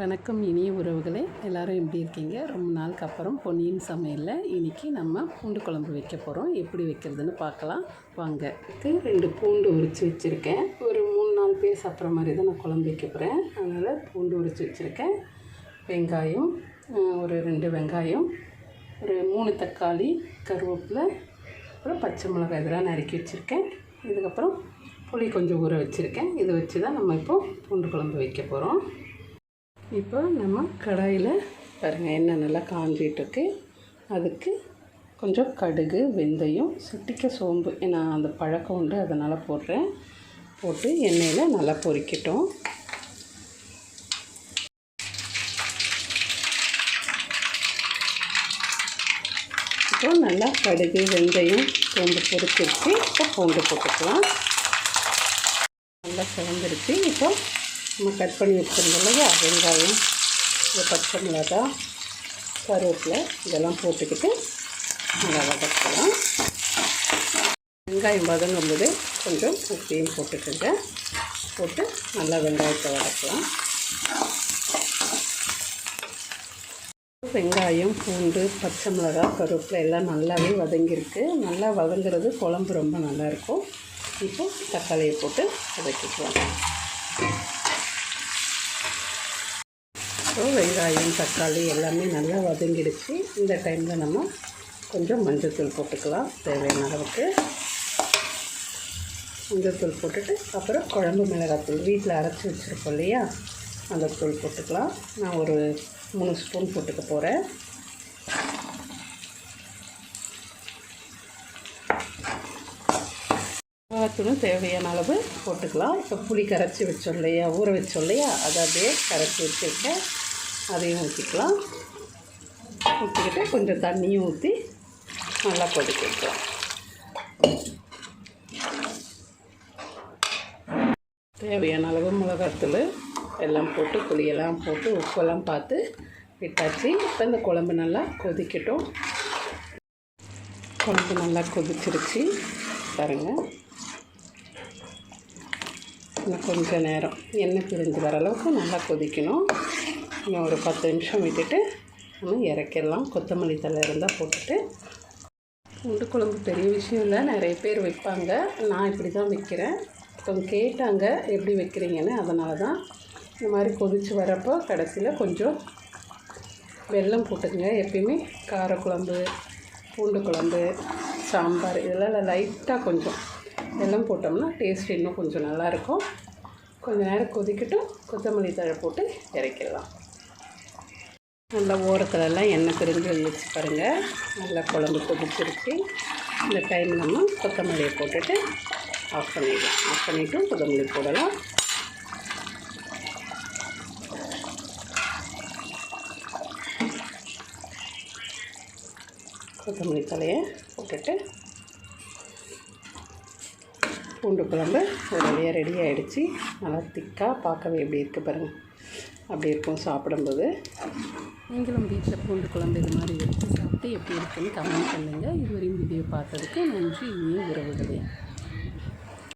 வணக்கம் இனிய உறவுகளே. எல்லாரும் எப்படி இருக்கீங்க? ரொம்ப நாளுக்கு அப்புறம் பொன்னியின் சமையலில் இன்றைக்கி நம்ம பூண்டு குழம்பு வைக்க போகிறோம் எப்படி வைக்கிறதுன்னு பார்க்கலாம். வாங்க. இதுக்கு ரெண்டு பூண்டு உரித்து வச்சுருக்கேன். ஒரு மூணு நாலு பேர் சாப்பிட்ற மாதிரி தான் நான் குழம்பு வைக்க போகிறேன் அதனால் பூண்டு உரித்து வச்சுருக்கேன். வெங்காயம் ஒரு ரெண்டு வெங்காயம் ஒரு மூணு தக்காளி கருவேப்பிலை அப்புறம் பச்சை மிளகாய் இதெல்லாம் நறுக்கி வச்சுருக்கேன். இதுக்கப்புறம் புளி கொஞ்சம் ஊற வச்சுருக்கேன். இதை வச்சு தான் நம்ம இப்போது பூண்டு குழம்பு வைக்க போகிறோம் இப்போ நம்ம கடாயில் பாருங்கள் எண்ணெய் நல்லா காஞ்சிகிட்ருக்கு. அதுக்கு கொஞ்சம் கடுகு வெந்தயம் சிட்டிக்க சோம்பு. நான் அந்த பழக்கம் உண்டு அதனால் போடுறேன். போட்டு எண்ணெயில் நல்லா பொறிக்கிட்டோம். இப்போ நல்லா கடுகு வெந்தயம் சோம்பு பொரிச்சிருச்சு இப்போ பூண்டு போட்டுக்கலாம். நல்லா சிவந்துருச்சு இப்போ நம்ம கட் பண்ணி வச்சுருந்தோம் இல்லையா? வெங்காயம் இந்த பச்சை மிளகாய் கருவேப்பிலை இதெல்லாம் போட்டுக்கிட்டு நல்லா வதக்கலாம். வெங்காயம் வதங்கும் போது கொஞ்சம் உப்பையும் போட்டுக்கோங்க. போட்டு நல்லா வெங்காயத்தை வதக்கலாம். வெங்காயம் பூண்டு பச்சை மிளகா கருவேப்பிலை எல்லாம் நல்லாவே வதங்கியிருக்கு. நல்லா வதங்குறது குழம்பு ரொம்ப நல்லாயிருக்கும். இப்போ தக்காளியை போட்டு வதக்கிக்கலாம். ஸோ வெங்காயம் தக்காளி எல்லாமே நல்லா வதங்கிடுச்சு. இந்த டைமில் நம்ம கொஞ்சம் மஞ்சள்தூள் போட்டுக்கலாம். தேவையான அளவுக்கு மஞ்சள்தூள் போட்டுட்டு அப்புறம் குழம்பு மிளகாத்தூள். வீட்டில் அரைச்சி வச்சுருக்கோம் இல்லையா? அந்த தூள் போட்டுக்கலாம். நான் ஒரு மூணு ஸ்பூன் போட்டுக்க போகிறேன் மிளகாத்தூளும் தேவையான அளவு போட்டுக்கலாம். இப்போ புளி கரைச்சி வச்சோம் இல்லையா? ஊற வச்சோம் இல்லையா? அதை அப்படியே கரைச்சி வச்சுருக்கேன். அதையும் ஊற்றிக்கலாம் ஊற்றிக்கிட்டு கொஞ்சம் தண்ணியும் ஊற்றி நல்லா கொதிக்க வைக்கலாம். தேவையான அளவு மிளகாத்தூள் எல்லாம் போட்டு புளியெல்லாம் போட்டு உப்பெல்லாம் பார்த்து விட்டாச்சு. இப்போ இந்த குழம்பு நல்லா கொதிக்கட்டும். குழம்பு நல்லா கொதிச்சிருச்சு. பாருங்கள் இன்னும் கொஞ்ச நேரம். எண்ணெய் பிரிஞ்சு வர அளவுக்கு நல்லா கொதிக்கணும். இன்னும் ஒரு பத்து நிமிஷம் விட்டுட்டு நம்ம இறக்கிடலாம். கொத்தமல்லி தழை இருந்தால் போட்டுட்டு. உண்டு குழம்பு பெரிய விஷயம் இல்லை. நிறைய பேர் வைப்பாங்க நான் இப்படி தான் வைக்கிறேன் இப்போ கேட்டாங்க எப்படி வைக்கிறீங்கன்னு அதனால தான் இந்த மாதிரி கொதித்து வரப்போ கடைசியில் கொஞ்சம் வெல்லம் போட்டுக்கங்க. எப்பயுமே காரக்குழம்பு பூண்டு குழம்பு சாம்பார் இதெல்லாம் லைட்டாக கொஞ்சம் வெல்லம் போட்டோம்னா டேஸ்ட் இன்னும் கொஞ்சம் நல்லாயிருக்கும் கொஞ்சம் நேரம் கொதிக்கட்டும். கொத்தமல்லி தழை போட்டு இறக்கிடலாம். நல்லா ஓரத்துலலாம் எண்ணெய் பிரிஞ்சு வந்துச்சு பாருங்கள் நல்லா குழம்பு கொதிச்சிருச்சு. இந்த டைம் நம்ம கொத்தமல்லியை போட்டுட்டு ஆஃப் பண்ணிடலாம். ஆஃப் பண்ணிவிட்டு கொத்தமல்லி போடலாம். கொத்தமல்லி தலையை போட்டுட்டு பூண்டு குழம்பு ஒரு வழியாக ரெடி ஆகிடுச்சு நல்லா திக்காக பார்க்கவே எப்படி இருக்குது பாருங்கள் அப்படி இருக்கும் சாப்பிடும்போது. நீங்களும் வீட்டில் பூண்டு குழம்பு இது மாதிரி வச்சு சாப்பிட்டு எப்படி இருக்குன்னு கமெண்ட் பண்ணுங்கள் இதுவரையும் வீடியோ பார்த்ததுக்கு நன்றி. இனிய உறவுகளே.